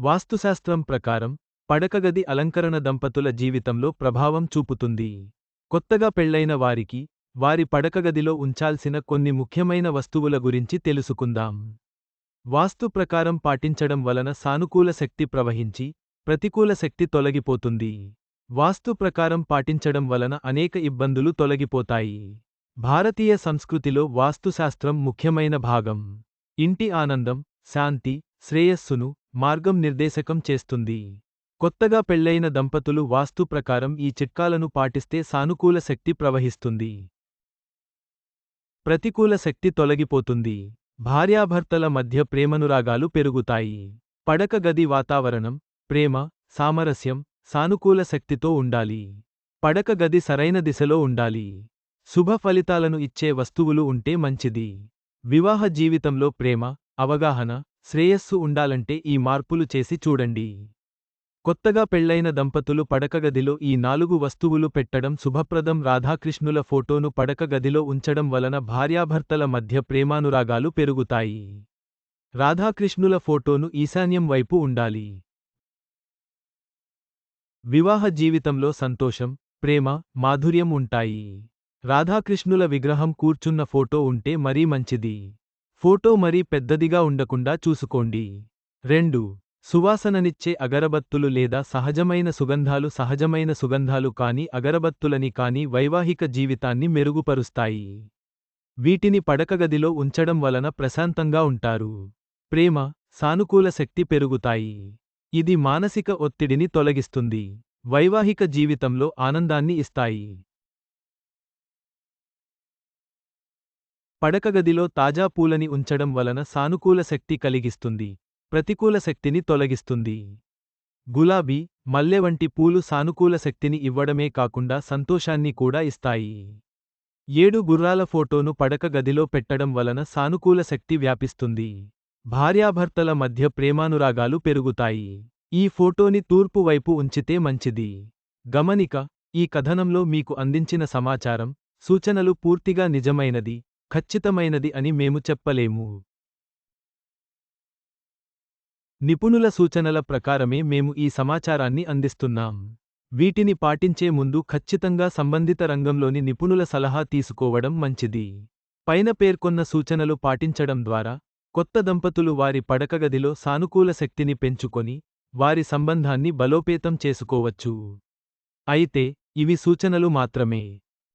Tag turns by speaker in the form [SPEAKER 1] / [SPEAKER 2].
[SPEAKER 1] వాస్తుశాస్త్రం ప్రకారం పడకగది అలంకరణ దంపతుల జీవితంలో ప్రభావం చూపుతుంది. కొత్తగా పెళ్ళైన వారికి వారి పడకగదిలో ఉంచాల్సిన కొన్ని ముఖ్యమైన వస్తువుల గురించి తెలుసుకుందాం. వాస్తు ప్రకారం పాటించడం వలన సానుకూల శక్తి ప్రవహించి ప్రతికూల శక్తి తొలగిపోతుంది. వాస్తు ప్రకారం పాటించడం వలన అనేక ఇబ్బందులు తొలగిపోతాయి. భారతీయ సంస్కృతిలో వాస్తుశాస్త్రం ముఖ్యమైన భాగం. ఇంటి ఆనందం శాంతి శ్రేయస్సును మార్గం నిర్దేశకం చేస్తుంది. కొత్తగా పెళ్ళైన దంపతులు వాస్తు ప్రకారం ఈ చిట్కాలను పాటిస్తే సానుకూల శక్తి ప్రవహిస్తుంది. ప్రతికూల శక్తి తొలగిపోతుంది. భార్యాభర్తల మధ్య ప్రేమనురాగాలు పెరుగుతాయి. పడక గది వాతావరణం ప్రేమ సామరస్యం సానుకూల శక్తితో ఉండాలి. పడక గది సరైన దిశలో ఉండాలి. శుభ ఫలితాలను ఇచ్చే వస్తువులు ఉంటే మంచిది. వివాహ జీవితంలో ప్రేమ అవగాహన శ్రేయస్సు ఉండాలంటే ఈ మార్పులు చేసి చూడండి. కొత్తగా పెళ్ళైన దంపతులు పడకగదిలో ఈ నాలుగు వస్తువులు పెట్టడం శుభప్రదం. రాధాకృష్ణుల ఫోటోను పడకగదిలో ఉంచడం వలన భార్యాభర్తల మధ్య ప్రేమానురాగాలు పెరుగుతాయి. రాధాకృష్ణుల ఫోటోను ఈశాన్యం వైపు ఉండాలి. వివాహ జీవితంలో సంతోషం ప్రేమ మాధుర్యం ఉంటాయి. రాధాకృష్ణుల విగ్రహం కూర్చున్న ఫోటో ఉంటే మరీ మంచిది. ఫోటో మరీ పెద్దదిగా ఉండకుండా చూసుకోండి. రెండు సువాసననిచ్చే అగరబత్తులు లేదా సహజమైన సుగంధాలు సహజమైన సుగంధాలు కాని అగరబత్తులని కాని వైవాహిక జీవితాన్ని మెరుగుపరుస్తాయి. వీటిని పడకగదిలో ఉంచడం వలన ప్రశాంతంగా ఉంటారు. ప్రేమ సానుకూల శక్తి పెరుగుతాయి. ఇది మానసిక ఒత్తిడిని తొలగిస్తుంది. వైవాహిక జీవితంలో ఆనందాన్ని ఇస్తాయి. పడకగదిలో తాజా పూలని ఉంచడం వలన సానుకూల శక్తి కలిగిస్తుంది ప్రతికూల శక్తిని తొలగిస్తుంది. గులాబీ మల్లె వంటి పూలు సానుకూల శక్తిని ఇవ్వడమే కాకుండా సంతోషాన్ని కూడా ఇస్తాయి. ఏడు గుర్రాల ఫోటోను పడక గదిలో పెట్టడం వలన సానుకూల శక్తి వ్యాపిస్తుంది. భార్యాభర్తల మధ్య ప్రేమానురాగాలు పెరుగుతాయి. ఈ ఫోటోని తూర్పు వైపు ఉంచితే మంచిది. గమనిక ఈ కథనంలో మీకు అందించిన సమాచారం సూచనలు పూర్తిగా నిజమైనది. ఖచ్చితమైనది అని మేము చెప్పలేము. నిపుణుల సూచనల ప్రకారమే మేము ఈ సమాచారాన్ని అందిస్తున్నాం. వీటిని పాటించే ముందు ఖచ్చితంగా సంబంధిత రంగంలోని నిపుణుల సలహా తీసుకోవడం మంచిది. పైన పేర్కొన్న సూచనలు పాటించడం ద్వారా కొత్త దంపతులు వారి పడకగదిలో సానుకూల శక్తిని పెంచుకొని వారి సంబంధాన్ని బలోపేతం చేసుకోవచ్చు. అయితే ఇవి సూచనలు మాత్రమే.